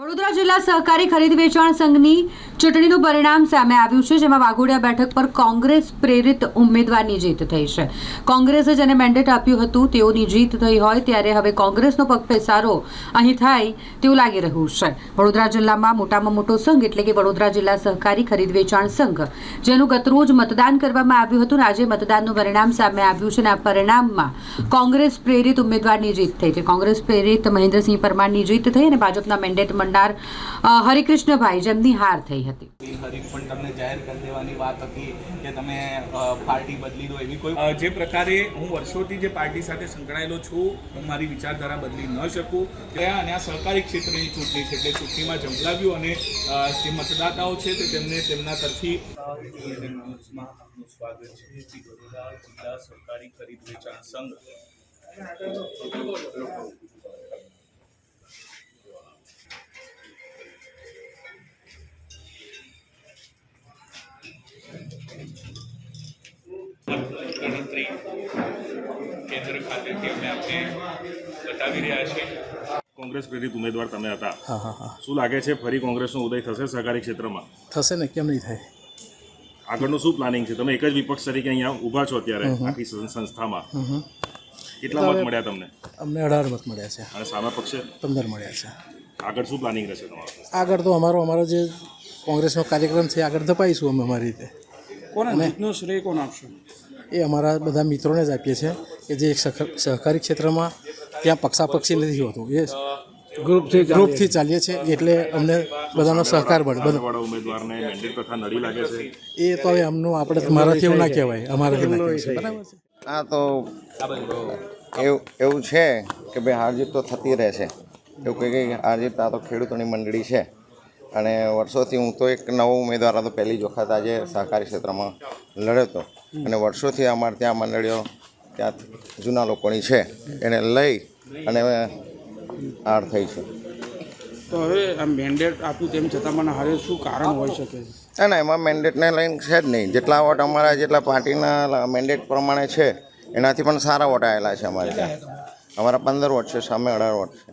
વડોદરા જિલ્લા સહકારી ખરીદ વેચાણ સંઘની ચૂંટણીનું પરિણામ સામે આવ્યું છે, જેમાં વાઘોડિયા બેઠક પર કોંગ્રેસ પ્રેરિત ઉમેદવારની જીત થઈ છે. કોંગ્રેસે જેને મેન્ડેટ આપ્યું હતું, તેઓની જીત થઈ હોય ત્યારે હવે કોંગ્રેસનો પગપેસારો અહીં થાય તેવું લાગી રહ્યું છે. વડોદરા જિલ્લામાં મોટામાં મોટો સંઘ એટલે કે વડોદરા જિલ્લા સહકારી ખરીદ વેચાણ સંઘ, જેનું ગતરોજ મતદાન કરવામાં આવ્યું હતું આજે મતદાનનું પરિણામ સામે આવ્યું છે અને આ પરિણામમાં કોંગ્રેસ પ્રેરિત ઉમેદવારની જીત થઈ છે. કોંગ્રેસ પ્રેરિત મહેન્દ્રસિંહ પરમારની જીત થઈ અને ભાજપના મેન્ડેટ મળનાર અ, હરિકૃષ્ણભાઈ જેમની હાર થઈ હતી. હરીફ પણ તમને જાહેર કરી દેવાની વાત હતી કે તમે પાર્ટી બદલી દો એવી કોઈ જે પ્રકારે હું વર્ષોથી જે પાર્ટી સાથે સંકળાયેલો છું હું મારી વિચારધારા બદલી ન શકું. ત્યાં અને આ સહકારી ક્ષેત્રની ચૂંટણી છે એટલે ચૂંટણીમાં જંગલાવ્યું અને જે મતદાતાઓ છે તે તેમને તેમના તરફી સ્વાગત છે જિલ્લા સહકારી ખરીદ વેચાણ સંઘ. ગણતરી કેન્દ્ર ખાતેથી અમે આપને બતાવી રહ્યા છીએ કોંગ્રેસ પ્રેરિત ઉમેદવાર તમે હતા. હા હા હા. શું લાગે છે ફરી કોંગ્રેસનો ઉદય થશે સહકારી ક્ષેત્રમાં? થશે ને કેમ નહીં થાય? આગળનું શું પ્લાનિંગ છે? તમે એક જ વિપક્ષ તરીકે અહીંયા ઊભા છો અત્યારે આખી સંસ્થામાં. કેટલા મત મળ્યા તમને? અમને અઢાર મત મળ્યા છે. અને સામા પક્ષે? પંદર મળ્યા છે. આગળ શું પ્લાનિંગ રહેશે તમારું? આગળ તો અમારો અમારો જે કોંગ્રેસનો કાર્યક્રમ છે આગળ ધપાઈશું અમે અમારી રીતે. કોને જીતનો શ્રેય કોણ આપશો? એ અમારા બધા મિત્રોને જ આપીએ છીએ કે જે એક સહકારી ક્ષેત્રમાં ત્યાં પક્ષાપક્ષી નથી હોતું. એ ગ્રુપથી ગ્રુપથી ચાલીએ છીએ એટલે અમને બધાનો સહકાર મળે. બધા ઉમેદવારને મેન્ડેટ પ્રથા નડી લાગે છે. એ તો હવે અમનું આપણે મારાથી એવું ના કહેવાય અમારાથી ના કહેવાય. બરાબર છે? હા તો એવું એવું છે કે ભાઈ હાર જીત તો થતી રહેશે એવું કંઈ કંઈ હાર જીત આ તો ખેડૂતોની મંડળી છે. અને વર્ષોથી હું તો એક નવો ઉમેદવાર હતો પહેલી જ વખત આજે સહકારી ક્ષેત્રમાં લડ્યો હતો. અને વર્ષોથી અમારે ત્યાં મંડળીઓ ત્યાં જૂના લોકોની છે એને લઈ અને આડ થઈ છે. તો હવે આ મેન્ડેટ આપ્યું તેમ છતાં મને હારે શું કારણ હોઈ શકે? ના ના એમાં મેન્ડેટને લઈને છે જ નહીં. જેટલા વોટ અમારા જેટલા પાર્ટીના મેન્ડેટ પ્રમાણે છે એનાથી પણ સારા વોટ આવેલા છે અમારે ત્યાં. અમારા પંદર વોટ છે સામે અઢાર વોટ છે.